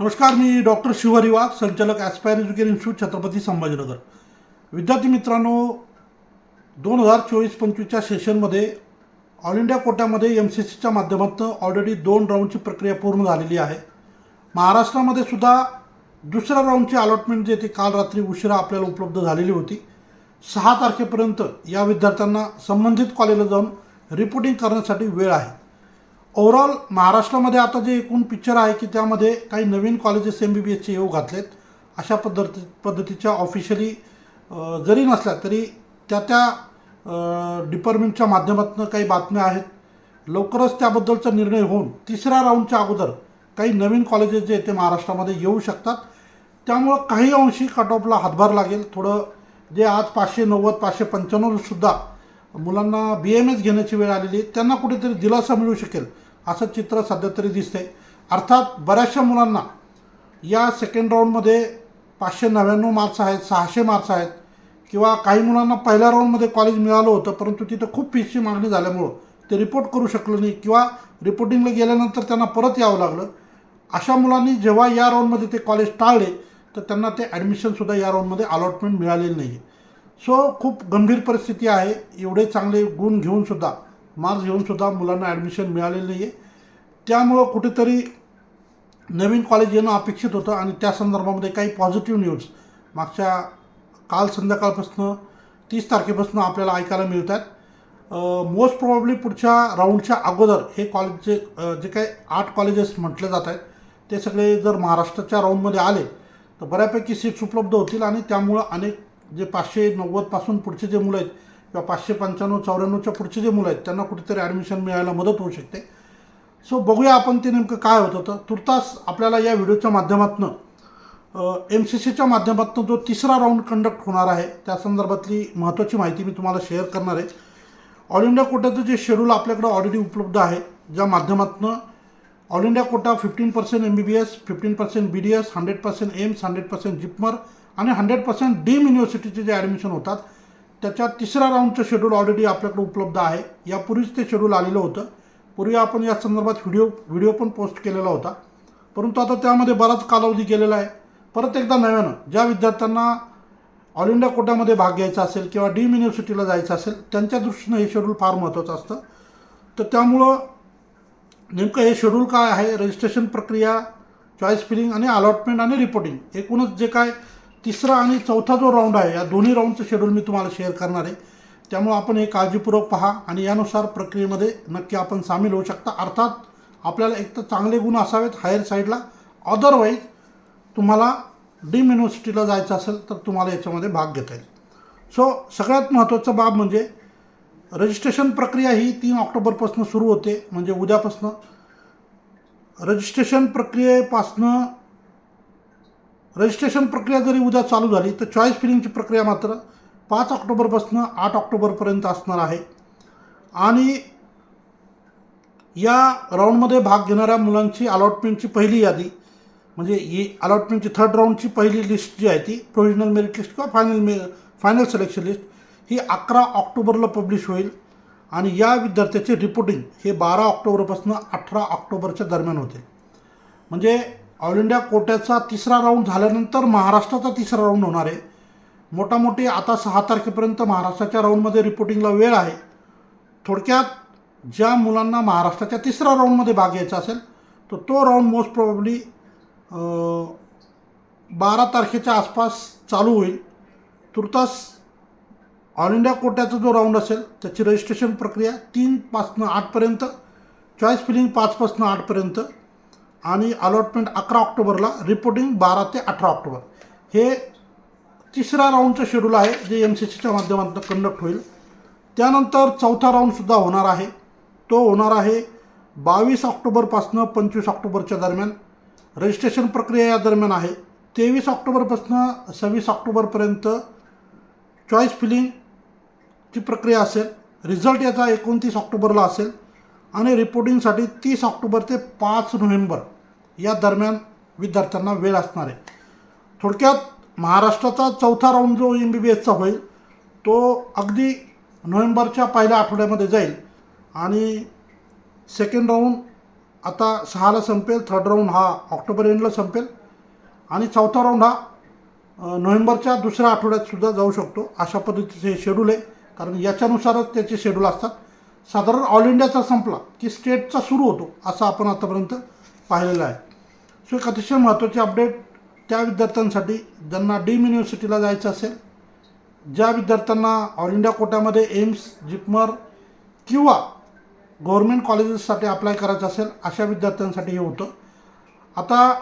नमस्कार मी डॉक्टर शिवहरी वाघ संचालक Aspire Education Institute Chhatrapati Sambhajinagar. विद्यार्थी मित्रांनो दोन हजार चोवीस पंचवीसच्या सेशनमध्ये ऑल इंडिया कोट्यामध्ये एम सी सीच्या माध्यमातून ऑलरेडी दोन राऊंडची प्रक्रिया पूर्ण झालेली आहे. महाराष्ट्रामध्ये सुद्धा दुसऱ्या राऊंडची अलॉटमेंट जे ती काल रात्री उशिरा आपल्याला उपलब्ध झालेली होती. सहा तारखेपर्यंत या विद्यार्थ्यांना संबंधित कॉलेजला जाऊन रिपोर्टिंग करण्यासाठी वेळ आहे. ओव्हरऑल महाराष्ट्रामध्ये आता जे एकूण पिक्चर आहे की त्यामध्ये काही नवीन कॉलेजेस एम बी बी एसचे येऊ घातलेत अशा पद्धती पद्धतीच्या ऑफिशियली जरी नसल्या तरी त्या त्या डिपार्टमेंटच्या माध्यमातून काही बातम्या आहेत. लवकरच त्याबद्दलचा निर्णय होऊन तिसऱ्या राऊंडच्या अगोदर काही नवीन कॉलेजेस जे ते महाराष्ट्रामध्ये येऊ शकतात. त्यामुळं काही अंशी कट ऑफला हातभार लागेल. थोडं जे आज पाचशे नव्वद पाचशे पंच्याण्णवसुद्धा मुलांना बी एम एस घेण्याची वेळ आलेली आहे त्यांना कुठेतरी दिलासा मिळू शकेल. असं चित्र सध्या तरी दिसते अर्थात बऱ्याचशा मुलांना या सेकंड राऊंडमध्ये पाचशे नव्याण्णव मार्क्स आहेत सहाशे मार्क्स आहेत किंवा काही मुलांना पहिल्या राऊंडमध्ये कॉलेज मिळालं होतं परंतु तिथं खूप फीसची मागणी झाल्यामुळं ते रिपोर्ट करू शकलं नाही किंवा रिपोर्टिंगला गेल्यानंतर त्यांना परत यावं लागलं. अशा मुलांनी जेव्हा या राऊंडमध्ये ते कॉलेज टाळले तर त्यांना ते ॲडमिशनसुद्धा या राऊंडमध्ये अलॉटमेंट मिळालेली नाही सो खूप गंभीर परिस्थिती आहे. एवढे चांगले गुण घेऊनसुद्धा मार्च येऊनसुद्धा मुलांना ॲडमिशन मिळालेलं नाही आहे त्यामुळं कुठेतरी नवीन कॉलेज येणं अपेक्षित होतं आणि त्या संदर्भामध्ये काही पॉझिटिव्ह न्यूज मागच्या काल संध्याकाळपासून तीस तारखेपासून आपल्याला ऐकायला मिळत आहेत मोस्ट प्रॉब्ली पुढच्या राऊंडच्या अगोदर हे कॉलेजचे जे काही आठ कॉलेजेस म्हटले जात आहेत ते सगळे जर महाराष्ट्राच्या राऊंडमध्ये आले तर बऱ्यापैकी सीट्स उपलब्ध होतील आणि त्यामुळं अनेक जे पाचशे नव्वदपासून पुढचे जे मुलं आहेत किंवा पाचशे पंच्याण्णव चौऱ्याण्णवच्या पुढचे जे मुलं आहेत त्यांना कुठेतरी ॲडमिशन मिळायला मदत होऊ शकते. सो बघूया आपण ते नेमकं काय होत होतं. तुर्तास आपल्याला या व्हिडिओच्या माध्यमातून एम सी सीच्या माध्यमातून जो तिसरा राऊंड कंडक्ट होणार आहे त्या संदर्भातली महत्त्वाची माहिती मी तुम्हाला शेअर करणार आहे. ऑल इंडिया कोट्याचं जे शेड्यूल आपल्याकडं ऑलरेडी उपलब्ध आहे ज्या माध्यमातून all India quota fifteen percent M B B S fifteen percent B D S hundred percent AIIMS hundred percent JIPMER आणि हंड्रेड पर्सेंट डीम युनिव्हर्सिटीचे जे ॲडमिशन होतात त्याच्या तिसऱ्या राऊंडचं शेड्यूल ऑलरेडी आपल्याकडे उपलब्ध आहे. यापूर्वीच ते शेड्यूल आलेलं होतं. पूर्वी आपण या संदर्भात व्हिडिओ व्हिडिओ पण पोस्ट केलेला होता. परंतु आता त्यामध्ये बराच कालावधी गेलेला आहे. परत एकदा नव्यानं ज्या विद्यार्थ्यांना ऑल इंडिया कोट्यामध्ये भाग घ्यायचा असेल किंवा डीम युनिव्हर्सिटीला जायचं असेल त्यांच्या दृष्टीनं हे शेड्यूल फार महत्त्वाचं असतं. तर त्यामुळं नेमकं हे शेड्यूल काय आहे? रजिस्ट्रेशन प्रक्रिया चॉईस फिलिंग आणि अलॉटमेंट आणि रिपोर्टिंग एकूणच जे काय तिसरा आणि चौथा जो राऊंड आहे या दोन्ही राऊंडचं शेड्यूल मी तुम्हाला शेअर करणार आहे. त्यामुळं आपण हे काळजीपूर्वक पहा आणि यानुसार प्रक्रियेमध्ये नक्की आपण सामील होऊ शकता. अर्थात आपल्याला एक तर चांगले गुण असावेत हायर साईडला अदरवाईज तुम्हाला डीम युनिव्हर्सिटीला जायचं असेल तर तुम्हाला याच्यामध्ये भाग घेता येईल. सो सगळ्यात महत्त्वाचा बाब म्हणजे रजिस्ट्रेशन प्रक्रिया ही तीन ऑक्टोबरपासून सुरू होते म्हणजे उद्यापासून. रजिस्ट्रेशन प्रक्रियेपासनं रजिस्ट्रेशन प्रक्रिया जरी उद्या चालू झाली तर चॉईस फिलिंगची प्रक्रिया मात्र पाच ऑक्टोबरपासून आठ ऑक्टोबरपर्यंत असणार आहे. आणि या राऊंडमध्ये भाग घेणाऱ्या मुलांची अलॉटमेंटची पहिली यादी म्हणजे ही अलॉटमेंटची थर्ड राऊंडची पहिली लिस्ट जी आहे ती प्रोव्हिजनल मेरिट लिस्ट किंवा फायनल मे फायनल सिलेक्शन लिस्ट ही अकरा ऑक्टोबरला पब्लिश होईल. आणि या विद्यार्थ्याचे रिपोर्टिंग हे बारा ऑक्टोबरपासून अठरा ऑक्टोबरच्या दरम्यान होते. म्हणजे ऑल इंडिया कोट्याचा तिसरा राऊंड झाल्यानंतर महाराष्ट्राचा तिसरा राऊंड होणार आहे. मोठामोठी आता सहा तारखेपर्यंत महाराष्ट्राच्या राऊंडमध्ये रिपोर्टिंगला वेळ आहे. थोडक्यात ज्या मुलांना महाराष्ट्राच्या तिसऱ्या राऊंडमध्ये भाग घ्यायचा असेल तर तो राऊंड मोस्ट प्रॉब्ली बारा तारखेच्या आसपास चालू होईल. तुर्तास ऑल इंडिया कोट्याचा जो राऊंड असेल त्याची रजिस्ट्रेशन प्रक्रिया तीनपासनं आठपर्यंत चॉईस फिलिंग पाचपासनं आठपर्यंत आणि अलॉटमेंट अकरा ऑक्टोबरला रिपोर्टिंग बारा ते अठरा ऑक्टोबर. हे तिसऱ्या राऊंडचं शेड्यूल आहे जे एम सी सीच्या माध्यमातून कंडक्ट होईल. त्यानंतर चौथा राऊंडसुद्धा होणार आहे. तो होणार आहे बावीस ऑक्टोबरपासनं पंचवीस ऑक्टोबरच्या दरम्यान. रजिस्ट्रेशन प्रक्रिया या दरम्यान आहे. तेवीस ऑक्टोबरपासनं सव्वीस ऑक्टोबरपर्यंत चॉईस फिलिंगची प्रक्रिया असेल. रिझल्ट याचा एकोणतीस ऑक्टोबरला असेल. आणि रिपोर्टिंगसाठी तीस ऑक्टोबर ते पाच नोव्हेंबर. या दरम्यान विद्यार्थ्यांना वेळ असणार आहे. थोडक्यात महाराष्ट्राचा चौथा राऊंड जो एम बी बी एसचा होईल तो अगदी नोव्हेंबरच्या पहिल्या आठवड्यामध्ये जाईल. आणि सेकंड राऊंड आता सहाला संपेल थर्ड राऊंड हा ऑक्टोबर एंडला संपेल. आणि चौथा राऊंड हा नोव्हेंबरच्या दुसऱ्या आठवड्यातसुद्धा जाऊ शकतो. अशा पद्धतीचे हे शेड्यूल आहे. कारण याच्यानुसारच त्याचे शेड्यूल असतात. साधारण ऑल इंडियाचा संपला की स्टेटचा सुरू होतो असं आपण आतापर्यंत पाहिलेलं आहे. सो एक अतिशय महत्त्वाची अपडेट त्या विद्यार्थ्यांसाठी ज्यांना डीम युनिव्हर्सिटीला जायचं असेल ज्या विद्यार्थ्यांना ऑल इंडिया कोट्यामध्ये एम्स जिपमर किंवा गव्हर्मेंट कॉलेजेससाठी अप्लाय करायचं असेल अशा विद्यार्थ्यांसाठी हे होतं. आता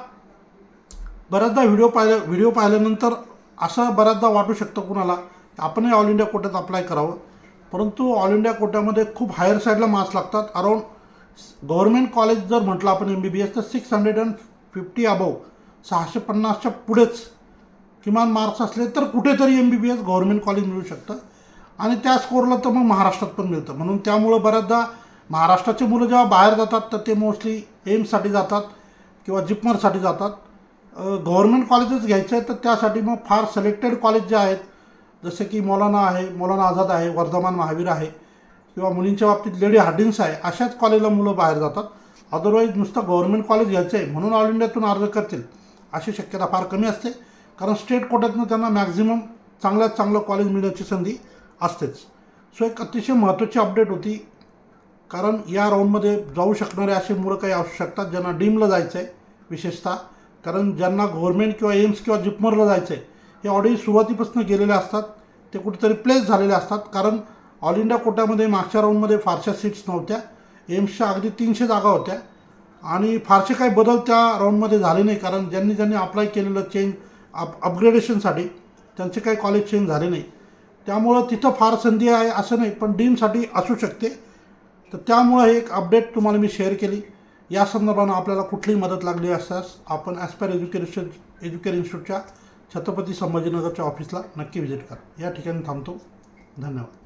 बऱ्याचदा व्हिडिओ पाहिल्या व्हिडिओ पाहिल्यानंतर असं बऱ्याचदा वाटू शकतं कुणाला आपणही ऑल इंडिया कोट्यात अप्लाय करावं. परंतु ऑल इंडिया कोट्यामध्ये खूप हायर साईडला मार्क्स लागतात. अराऊंड गव्हर्मेंट कॉलेज जर म्हटलं आपण एम बी बी एस तर six hundred and fifty above सहाशे पन्नासच्या पुढेच किमान मार्क्स असले तर कुठेतरी M B B S government college मिळू शकतं. आणि त्या स्कोरला तर मग महाराष्ट्रात पण मिळतं. म्हणून त्यामुळं बऱ्याचदा महाराष्ट्राचे मुलं जेव्हा बाहेर जातात तर ते मोस्टली एम्ससाठी जातात किंवा जिपमरसाठी जातात. गव्हर्मेंट कॉलेजेस घ्यायचे आहेत तर त्यासाठी मग फार सिलेक्टेड कॉलेज जे आहेत जसे की मौलाना आहे मौलाना आझाद आहे वर्धमान महावीर आहे किंवा मुलींच्या बाबतीत लेडी हार्डिंग्स आहे अशाच कॉलेजला मुलं बाहेर जातात. अदरवाईज नुसतं गव्हर्मेंट कॉलेज घ्यायचं आहे म्हणून ऑल इंडियातून अर्ज करतील अशी शक्यता फार कमी असते. कारण स्टेट कोर्टातून त्यांना मॅक्झिमम चांगल्यात चांगलं कॉलेज मिळण्याची संधी असतेच. सो एक अतिशय महत्त्वाची अपडेट होती. कारण या राऊंडमध्ये जाऊ शकणारे असे मुलं काही असू शकतात ज्यांना डीमला जायचं आहे विशेषतः. कारण ज्यांना गव्हर्मेंट किंवा एम्स किंवा जिपमरला जायचं आहे हे ऑलरेडी सुरुवातीपासून गेलेले असतात. ते कुठेतरी प्लेस झालेले असतात. कारण ऑल इंडिया कोट्यामध्ये मागच्या राऊंडमध्ये फारशा सीट्स नव्हत्या. एम्सच्या अगदी तीनशे जागा होत्या. आणि फारसे काही बदल त्या राऊंडमध्ये झाले नाही कारण ज्यांनी ज्यांनी अप्लाय केलेलं चेंज अप अपग्रेडेशनसाठी त्यांचे काही कॉलेज चेंज झाले नाही. त्यामुळं तिथं फार संधी आहे असं नाही पण डीमसाठी असू शकते. तर त्यामुळं एक अपडेट तुम्हाला मी शेअर केली. या संदर्भानं आपल्याला कुठलीही मदत लागली असल्यास आपण ॲस्पायर एज्युकेशन एज्युकेशन इन्स्टिट्यूटच्या छत्रपती संभाजीनगरच्या ऑफिसला नक्की व्हिजिट करा. या ठिकाणी थांबतो. धन्यवाद.